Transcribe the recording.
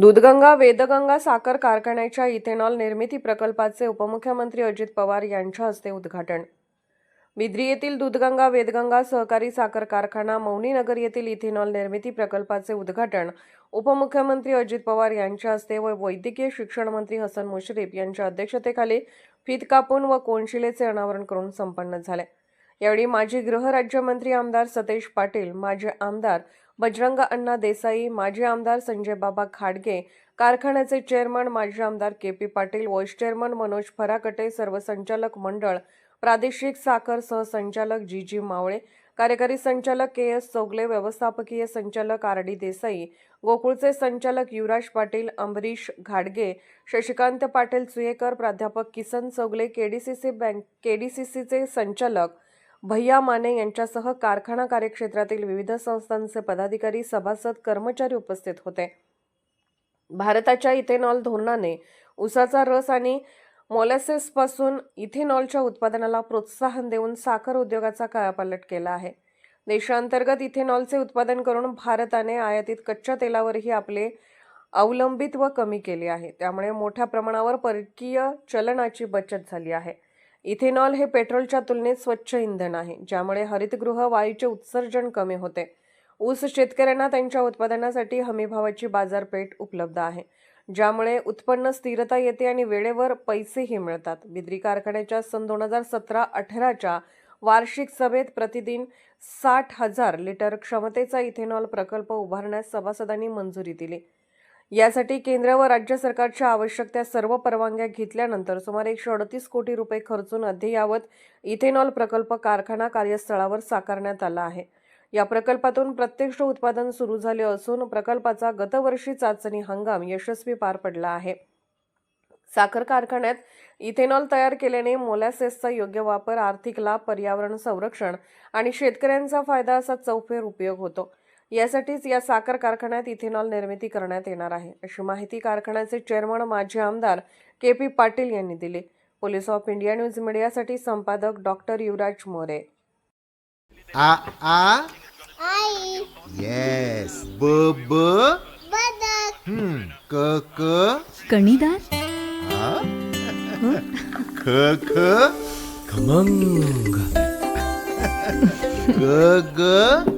दूधगंगा वेदगंगा साखर कारखान्याच्या इथेनॉल निर्मिती प्रकल्पाचे उपमुख्यमंत्री अजित पवार यांच्या हस्ते उद्घाटन. बिद्री येथील दूधगंगा वेदगंगा सहकारी साखर कारखाना मौनीनगर येथील इथेनॉल निर्मिती प्रकल्पाचे उद्घाटन उपमुख्यमंत्री अजित पवार यांच्या हस्ते व वैद्यकीय शिक्षण मंत्री हसन मुश्रीफ यांच्या अध्यक्षतेखाली फीत कापून व कोनशिलेचे अनावरण करून संपन्न झाले. यावेळी माजी गृहराज्यमंत्री आमदार सतेज पाटील माजी आमदार बजरंग अण्णा देसाई माजी आमदार संजय बाबा खाडगे कारखान्याचे चेअरमन माजी आमदार K P Patil vice chairman Manoj Farakate सर्व संचालक मंडळ प्रादेशिक साखर सहसंचालक जी जी मावळे कार्यकारी संचालक के एस चौगले व्यवस्थापकीय संचालक आर डी देसाई गोकुळचे संचालक युवराज पाटील अंबरीश घाडगे शशिकांत पाटील सुयेकर प्राध्यापक किसन चौगले केडीसीसी बँक केडीसीसीचे संचालक भैया माने यांच्यासह कारखाना कार्यक्षेत्रातील विविध संस्थांचे पदाधिकारी सभासद कर्मचारी उपस्थित होते. भारताच्या इथेनॉल धोरणाने उसाचा रस आणि मोलॅसेसपासून इथेनॉलच्या उत्पादनाला प्रोत्साहन देऊन साखर उद्योगाचा कायापालट केला आहे. देशांतर्गत इथेनॉलचे उत्पादन करून भारताने आयातीत कच्च्या तेलावरही आपले अवलंबित्व कमी केले आहे. त्यामुळे मोठ्या प्रमाणावर परकीय चलनाची बचत झाली आहे. इथेनॉल हे पेट्रोलच्या तुलनेत स्वच्छ इंधन आहे ज्यामुळे हरितगृह वायूचे उत्सर्जन कमी होते. ऊस शेतकऱ्यांना त्यांच्या उत्पादनासाठी हमीभावाची बाजारपेठ उपलब्ध आहे ज्यामुळे उत्पन्न स्थिरता येते आणि वेळेवर पैसेही मिळतात. बिद्री कारखान्याच्या सन दोन हजार सतरा अठराच्या वार्षिक सभेत प्रतिदिन साठ हजार लिटर क्षमतेचा इथेनॉल प्रकल्प उभारण्यास सभासदांनी मंजुरी दिली. यासाठी केंद्र व राज्य सरकारच्या आवश्यक त्या सर्व परवानग्या घेतल्यानंतर सुमारे एकशे अडतीस कोटी रुपये खर्चून अद्ययावत इथेनॉल प्रकल्प कारखाना कार्यस्थळावर साकारण्यात आला आहे. या प्रकल्पातून प्रत्यक्ष उत्पादन सुरू झाले असून प्रकल्पाचा गतवर्षी चाचणी हंगाम यशस्वी पार पडला आहे. साखर कारखान्यात इथेनॉल तयार केल्याने मोलॅसेसचा योग्य वापर आर्थिक लाभ पर्यावरण संरक्षण आणि शेतकऱ्यांचा फायदा असा चौफेर उपयोग होतो. यासाठीच या साखर कारखान्यात इथेनॉल निर्मिती करण्यात येणार आहे. अशी माहिती कारखान्याचे चेअरमन माजी आमदार के पी पाटील यांनी दिली. पोलीस ऑफ इंडिया न्यूज मीडियासाठी संपादक डॉक्टर युवराज मोरे. आ आ? आई. येस ब ब? बदक. हम्म. क क? कणीदार आ? ख ख? खमंग. ग ग?